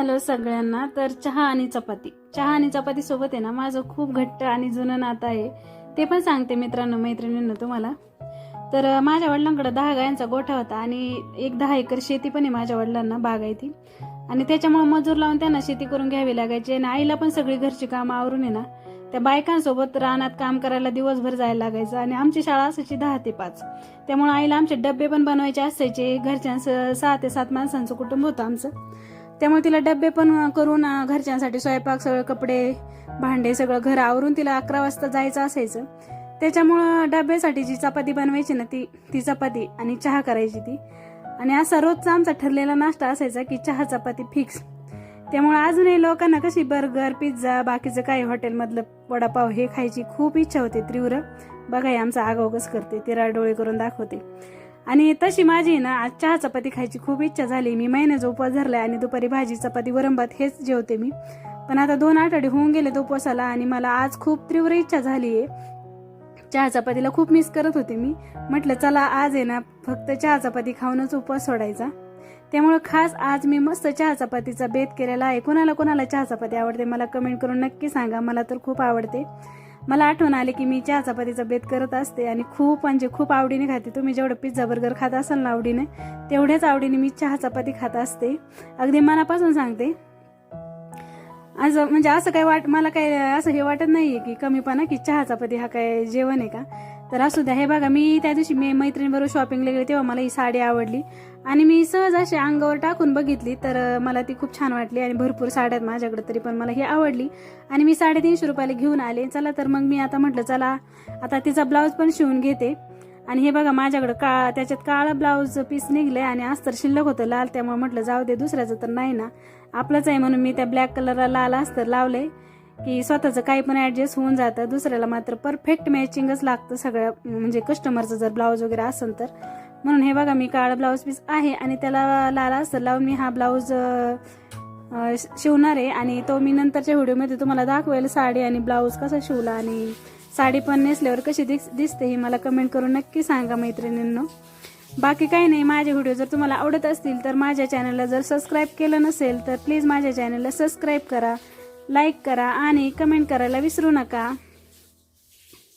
Hello सगळ्यांना तर चहा आणि चपाती. चहा आणि चपाती सोबत आहे ना माझं खूप घट्ट आणि जुनं नातं आहे. ते पण सांगते मित्रांनो मैत्रिणींना तुम्हाला. तर माझ्या वडिलांकडे दहा गायांचा गोठा होता आणि एक दहा एकर शेती पण आहे माझ्या वडिलांना बागायती. आणि त्याच्यामुळे मजूर लावून त्यांना शेती करून घ्यावी लागायची आणि आईला पण सगळी घरची कामं आवरून आहे ना त्या बायकांसोबत रानात काम करायला दिवसभर जायला लागायचं. आणि आमची शाळा असायची दहा ते पाच. त्यामुळे आईला आमचे डबे पण बनवायचे असायचे. घरच्यांचं सहा ते सात माणसांचं कुटुंब होतं आमचं. त्यामुळे तिला डबे पण करून घरच्यांसाठी स्वयंपाक सगळं कपडे भांडे सगळं घर आवरून तिला अकरा वाजता जायचं असायचं. त्याच्यामुळं डब्यासाठी जी चपाती बनवायची ना ती ती चपाती आणि चहा करायची ती. आणि असा रोजचा आमचा ठरलेला नाश्ता असायचा की चहा चपाती फिक्स. त्यामुळे अजूनही लोकांना कशी बर्गर पिझ्झा बाकीचं काही हॉटेलमधलं वडापाव हे खायची खूप इच्छा होते तीव्र. बघाय आमचा आगाव करते तिरा डोळे करून दाखवते. आणि तशी माझी ना आज चहा चपाती खायची खूप इच्छा झाली. मी महिन्याचा उपवास धरलाय आणि दुपारी भाजी चपाती वरंबात हेच जेवते मी. पण आता दोन आठवडे होऊन गेले उपवासाला आणि मला आज खूप तीव्र इच्छा झाली आहे चहा चपातीला खूप मिस करत होते मी. म्हटलं चला आज आहे ना फक्त चहा चपाती खाऊनच उपवास सोडायचा. त्यामुळे खास आज मी मस्त चहा चपातीचा बेत केलेला आहे. कोणाला कोणाला चहा चपाती आवडते मला कमेंट करून नक्की सांगा. मला तर खूप आवडते. मला आठवण आले की मी चहा चपातीचा बेत करत असते आणि खूप म्हणजे खूप आवडीने खाते. तुम्ही जेवढं पिझ्झा बर्गर खात असाल ना आवडीने तेवढ्याच आवडीने मी चहा चपाती खात असते. अगदी मनापासून सांगते. आज म्हणजे असं काय वाट मला काय असं हे वाटत नाहीये की कमीपणा की चहा चपाती हा काय जेवण आहे का? तर असू द्या. हे बघा मी त्या दिवशी मी मैत्रिणीबरोबर शॉपिंगला गेले तेव्हा मला ही साडी आवडली. आणि मी सहज अशी अंगावर टाकून बघितली तर मला ती खूप छान वाटली आणि भरपूर साड्या आहेत माझ्याकडे तरी पण मला ही आवडली. आणि मी साडेतीनशे रुपयाला घेऊन आले. चला तर मग मी आता म्हटलं चला आता तिचा ब्लाऊज पण शिवून घेते. आणि हे बघा माझ्याकडं का त्याच्यात काळं ब्लाऊज पीस निघलंय आणि अस्तर शिल्लक होतं लाल त्यामुळे म्हटलं जाऊ दे दुसऱ्याचं तर नाही ना. आपलंच आहे म्हणून मी त्या ब्लॅक कलरला लाल अस्तर लावलंय. की स्वतःचं काही पण ऍडजस्ट होऊन जातं. दुसऱ्याला मात्र परफेक्ट मॅचिंगच लागतं सगळं. म्हणजे कस्टमरचं जर ब्लाऊज वगैरे असेल तर. म्हणून हे बघा मी काळा ब्लाऊज पीस आहे आणि त्याला लाला अस्तर लावून मी हा ब्लाऊज शिवणार आहे. आणि तो मी नंतरच्या व्हिडिओमध्ये तुम्हाला दाखवेल साडी आणि ब्लाऊज कसा शिवला आणि साडी पण नेसल्यावर कशी दिस दिसते हे मला कमेंट करून नक्की सांगा मैत्रिणींनो. बाकी काही नाही माझे व्हिडिओ जर तुम्हाला आवडत असतील तर माझ्या चॅनलला जर सबस्क्राईब केलं नसेल तर प्लीज माझ्या चॅनलला सबस्क्राईब करा. लाईक करा आणि कमेंट करायला विसरू नका.